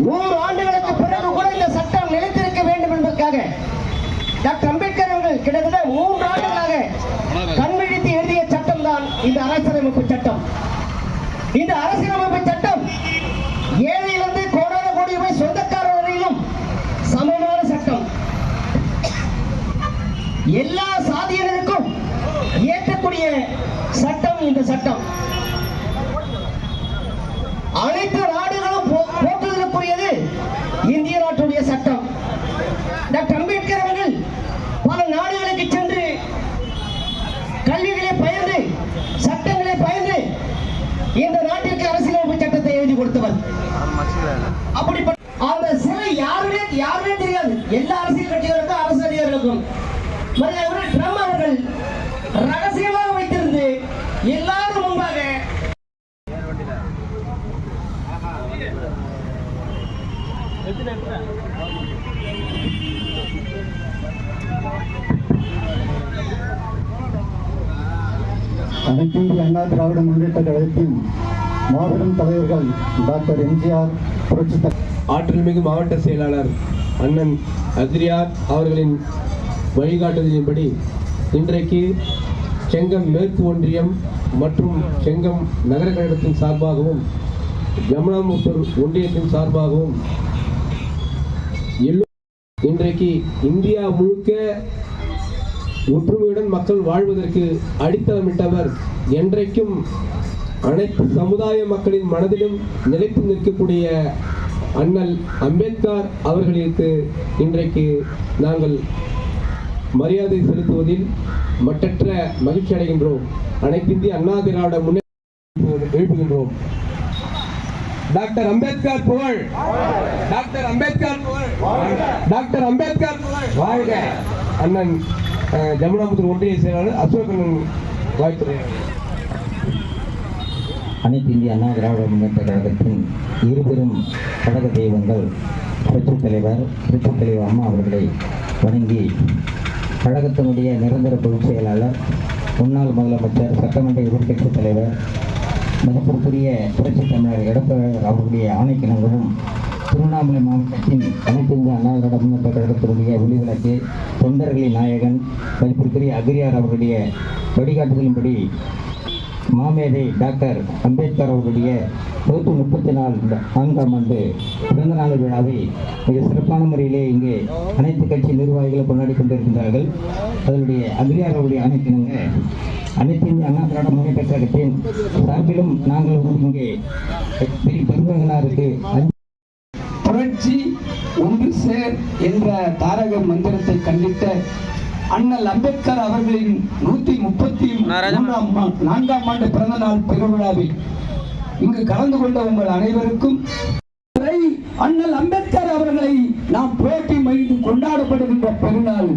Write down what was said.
நூறு ஆண்டுகளுக்கு பிறகு கூட இந்த சட்டம் நிலைத்திருக்க வேண்டும் என்பதற்காக டாக்டர் அம்பேத்கர் அவர்கள் கிட்டத்தட்ட மூன்று ஆண்டுகளாக கண்விழித்து எழுதிய சட்டம் தான் இந்த அரசியலமைப்பு சட்டம். இந்த அரசியலமைப்பு சட்டம் ஏழையிலிருந்து கோடான கோடி ரூபாய் சொந்தக்காரர் வரையிலும் சமமான சட்டம். எல்லா சாதியினருக்கும் ஏற்றக்கூடிய சட்டம் இந்த சட்டம். அனைத்து சட்டம். டாக்டர் அம்பேத்கர் அவர்கள் பல நாடுகளுக்கு சென்று கல்விகளை பயந்து சட்டங்களை பயந்து இந்த நாட்டிற்கு அரசியலமைப்பு சட்டத்தை எழுதி கொடுத்தவர். அப்படிப்பட்ட அந்த சிலை யாருமே யாருமே தெரியாது. எல்லா அரசியல் கட்சிகளுக்கும் அரசு அதிகாரிகளுக்கும். மரியாதை அவர்கள் ரகசியமாக அனைத்து இந்திய அண்ணா திராவிட முன்னேற்ற கழகத்தின் மாபெரும் தலைவர்கள் டாக்டர் எம்ஜிஆர் புரட்சி ஆற்றல்மிகு மாவட்ட செயலாளர் அண்ணன் அக்ரியார் அவர்களின் வழிகாட்டுதலின்படி இன்றைக்கு செங்கம் மேற்கு ஒன்றியம் மற்றும் செங்கம் நகர கழகத்தின் சார்பாகவும் ஜமுனாமுத்தூர் ஒன்றியத்தின் சார்பாகவும் எல்லோ இன்றைக்கு இந்தியா முழுக்க ஒற்றுமையுடன் மக்கள் வாழ்வதற்கு அடித்தளமிட்டவர் என்றைக்கும் அனைத்து சமுதாய மக்களின் மனதிலும் நிலைத்து நிற்கக்கூடிய அண்ணல் அம்பேத்கர் அவர்களுக்கு இன்றைக்கு நாங்கள் மரியாதை செலுத்துவதில் மட்டற்ற மகிழ்ச்சி அடைகின்றோம் அனைத்து இந்திய அண்ணா திராவிட முன்னேற்ற எழுப்புகின்றோம். டாக்டர் அம்பேத்கர் புகழ். டாக்டர் அம்பேத்கர் புகழ். டாக்டர் அம்பேத்கர் புகழ். வாழ்க அண்ணன் ஜமுனாபுத்தூர் ஒன்றிய செயலாளர் அசோகன் வாழ்த்துறை அனைத்து இந்திய அண்ணா திராவிட முன்னேற்ற கழகத்தின் இருபெரும் கழக தெய்வங்கள் புரட்சித் தலைவர் புரட்சித் தலைவர் அம்மா அவர்களை வணங்கி கழகத்தினுடைய நிரந்தர பொதுச் செயலாளர் முன்னாள் முதலமைச்சர் சட்டமன்ற எதிர்க்கட்சித் தலைவர் மதிப்பிற்குரிய புரட்சித் தமிழர் எடப்பாளர் அவர்களுடைய ஆணைக்கிணங்கவும் திருவண்ணாமலை மாவட்டத்தின் அனைத்து இந்திய அண்ணா திராவிட முன்னேற்ற கழகத்தினுடைய ஒளிவிளக்கு தொண்டர்களின் நாயகன் மதிப்பிற்குரிய அகிரியார் அவர்களுடைய வழிகாட்டுதலின்படி மாமேதை டாக்டர் அம்பேத்கர் அவர்களுடைய நூற்றி முப்பத்தி நாலு நான்காம் ஆண்டு பிறந்த நாள் விழாவை மிக சிறப்பான முறையிலே இங்கே அனைத்து கட்சி நிர்வாகிகளும் கொண்டாடி கொண்டிருக்கின்றார்கள். அதனுடைய அக்ரியார் அவருடைய அனைத்தினங்க அனைத்து இந்திய அண்ணா திராவிட முன்னேற்ற கழகத்தின் சார்பிலும் நாங்கள் வந்து இங்கே பெரிய பெருமகனாருக்கு புரட்சி ஒன்று சேர் என்ற தாரக மந்திரத்தை கண்டித்த அண்ணல் அம்பேத்கர் அவர்களின் நூத்தி முப்பத்தி மூன்றாம் நான்காம் ஆண்டு பிறந்த நாள் பெருவிழாவில் இங்கு கலந்து கொண்ட உங்கள் அனைவருக்கும் அண்ணல் அம்பேத்கர் அவர்களை நாம் போட்டி மகிழ்ந்து கொண்டாடப்படுகின்ற பெருநாள்.